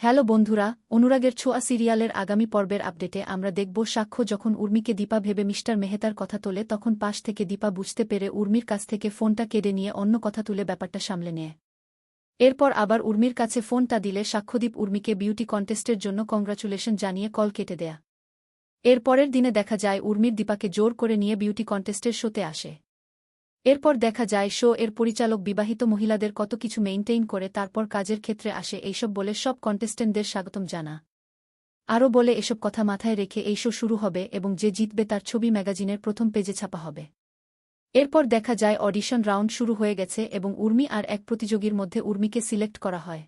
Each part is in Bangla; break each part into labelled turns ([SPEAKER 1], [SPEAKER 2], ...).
[SPEAKER 1] হ্যালো বন্ধুরা, অনুরাগের ছোঁয়া সিরিয়ালের আগামী পর্বের আপডেটে আমরা দেখব সাক্ষ্য যখন উর্মিকে দীপা ভেবে মিস্টার মেহতার কথা তোলে তখন পাশ থেকে দীপা বুঝতে পেরে উর্মির কাছ থেকে ফোনটা কেড়ে নিয়ে অন্য কথা তুলে ব্যাপারটা সামলে নেয়। এরপর আবার উর্মির কাছে ফোনটা দিলে সাক্ষ্যদীপ উর্মিকে বিউটি কন্টেস্টের জন্য কংগ্রাচুলেশন জানিয়ে কল কেটে দেয়া। এর পরের দিনে দেখা যায় উর্মির দীপাকে জোর করে নিয়ে বিউটি কন্টেস্টের শোতে আসে। এরপর দেখা যায় শো এর পরিচালক বিবাহিত মহিলাদের কত কিছু মেইনটেইন করে, তারপর কাজের ক্ষেত্রে আসে এইসব বলে সব কন্টেস্টেন্টদের স্বাগতম জানা। আরও বলে, এসব কথা মাথায় রেখে এই শো শুরু হবে এবং যে জিতবে তার ছবি ম্যাগাজিনের প্রথম পেজে ছাপা হবে। এরপর দেখা যায় অডিশন রাউন্ড শুরু হয়ে গেছে এবং উর্মি আর এক প্রতিযোগীর মধ্যে উর্মিকে সিলেক্ট করা হয়।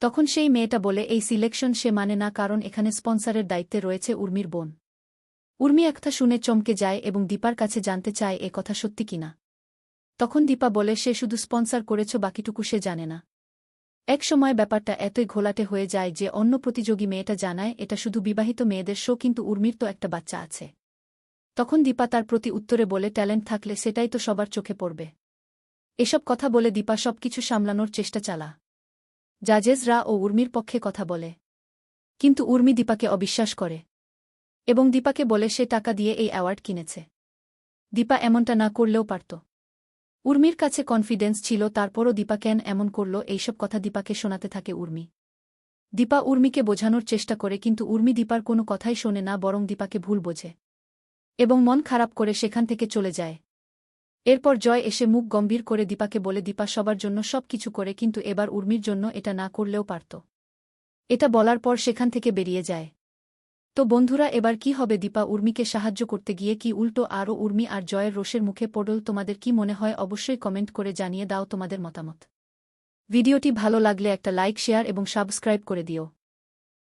[SPEAKER 1] তখন সেই মেয়েটা বলে, এই সিলেকশন সে মানে না, কারণ এখানে স্পন্সরের দায়িত্বে রয়েছে উর্মির বোন। উর্মি একটা শুনে চমকে যায় এবং দীপার কাছে জানতে চায় এ কথা সত্যি কিনা। তখন দীপা বলে, সে শুধু স্পন্সর করেছ, বাকিটুকু সে জানে না। এক সময় ব্যাপারটা এতই ঘোলাটে হয়ে যায় যে অন্য প্রতিযোগী মেয়েটা জানায়, এটা শুধু বিবাহিত মেয়েদের শো, কিন্তু উর্মির তো একটা বাচ্চা আছে। তখন দীপা তার প্রতি উত্তরে বলে, ট্যালেন্ট থাকলে সেটাই তো সবার চোখে পড়বে। এসব কথা বলে দীপা সবকিছু সামলানোর চেষ্টা চালা। জাজেসরা ও উর্মির পক্ষে কথা বলে। কিন্তু উর্মি দীপাকে অবিশ্বাস করে এবং দীপাকে বলে, সে টাকা দিয়ে এই অ্যাওয়ার্ড কিনেছে। দীপা এমনটা না করলেও পারত। উর্মির কাছে কনফিডেন্স ছিল, তারপরও দীপা কেন এমন করল? এইসব কথা দীপাকে শোনাতে থাকে উর্মি। দীপা উর্মিকে বোঝানোর চেষ্টা করে, কিন্তু উর্মি দীপার কোনো কথাই শোনে না, বরং দীপাকে ভুল বোঝে এবং মন খারাপ করে সেখান থেকে চলে যায়। এরপর জয় এসে মুখ গম্ভীর করে দীপাকে বলে, দীপা, সবার জন্য সব কিছু করে, কিন্তু এবার উর্মির জন্য এটা না করলেও পারত। এটা বলার পর সেখান থেকে বেরিয়ে যায়। তো বন্ধুরা, এবার কি হবে? দীপা উর্মিকে সাহায্য করতে গিয়ে কি উল্টো আরও উর্মি আর জয়ের রোষের মুখে পড়ল? তোমাদের কি মনে হয়? অবশ্যই কমেন্ট করে জানিয়ে দাও তোমাদের মতামত। ভিডিওটি ভালো লাগলে একটা লাইক, শেয়ার এবং সাবস্ক্রাইব করে দিও।